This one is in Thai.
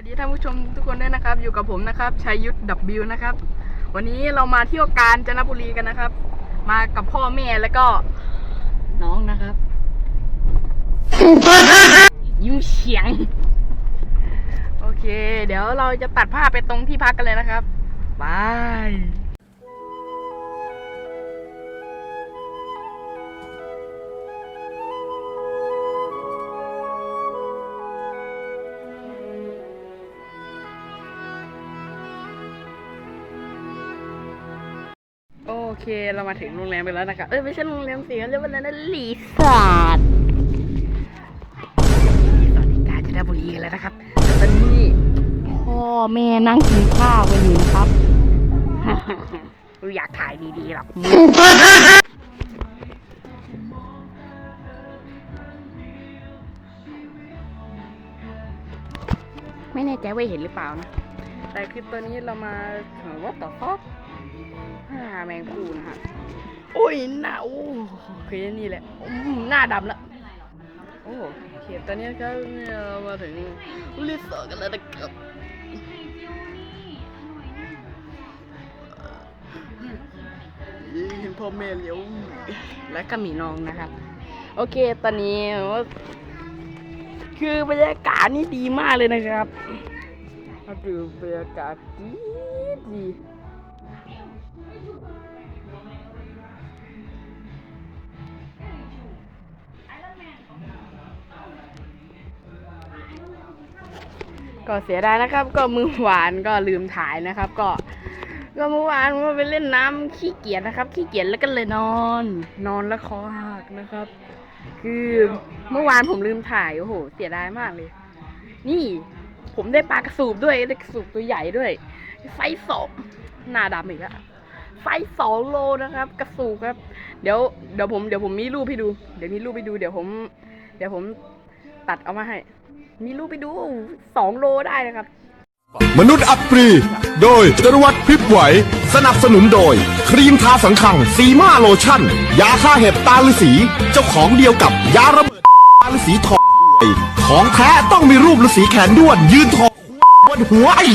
วัสดีท่านผู้ชมทุกคนด้วยนะครับ อยู่กับผมนะครับชัยยุทธ W นะครับ วันนี้เรามาเที่ยวกาญจนบุรีกันนะครับ มากับพ่อแม่แล้วก็น้องนะครับ ยิ้มเฉียง โอเค เดี๋ยวเราจะตัดภาพไปตรงที่พักกันเลยนะครับบาย เคเรามาถึงโรงแรมไปแล้วนะครับเอ้ยไม่ใช่โรงแรมสิเรียกว่าอะไรนะรีสอร์ทรีสอร์ทที่กาญจนบุรีกันแล้วนะครับตอนนี้พ่อแม่นั่งกินข้าวกันอยู่นะครับเราอยากถ่ายดีๆหรอกไม่แน่ใจว่าเห็นหรือเปล่านะ แต่คือตอนนี้เรามาว่าต่อฟอก หาแมงปูนะฮะโอ้ยหน้าโอ้คือนี่แหละอืมหน้าดำแล้วโอ้โอเคตอนนี้ก็เนี่ยเรามาถึงรีสอร์ทกันแล้วนะครับเห็นพ่อแม่เลี้ยวแล้วก็มีน้องนะครับ โอเคตอนนี้ว่าคือบรรยากาศนี่ดีมากเลยนะครับมาดูบรรยากาศดีดี ก็เสียดายนะครับ ก็มือหวานก็ลืมถ่ายนะครับ ก็ก็เมื่อวานว่าไปเล่นน้ำขี้เกียจนะครับ ขี้เกียจแล้วก็เลยนอน นอนแล้วคอหักนะครับ คือเมื่อวานผมลืมถ่ายโอ้โห เสียดายมากเลย นี่ ผมได้ปลากระสูบด้วยได้กระสูบตัวใหญ่ด้วยไซส์สองหน้าดำอีกแล้วไซส์สองโลนะครับ กระสูบครับ เดี๋ยวเดี๋ยวผมเดี๋ยวผมมีรูปให้ดู เดี๋ยวมีรูปให้ดูเดี๋ยวผม เดี๋ยวผมตัดเอามาให้ มีรูปไปดูสองโลได้นะครับ มนุษย์อัปรี โดยจรวัตรพริบไหว สนับสนุนโดย ครีมทาสังขังซีมาโลชั่น ยาฆ่าเห็บตาฤาษีเจ้าของเดียวกับยาระเบิดตาฤาษีทองของแท้ต้องมีรูปฤาษีแขนด้วนยืนทองบนหัวไอ้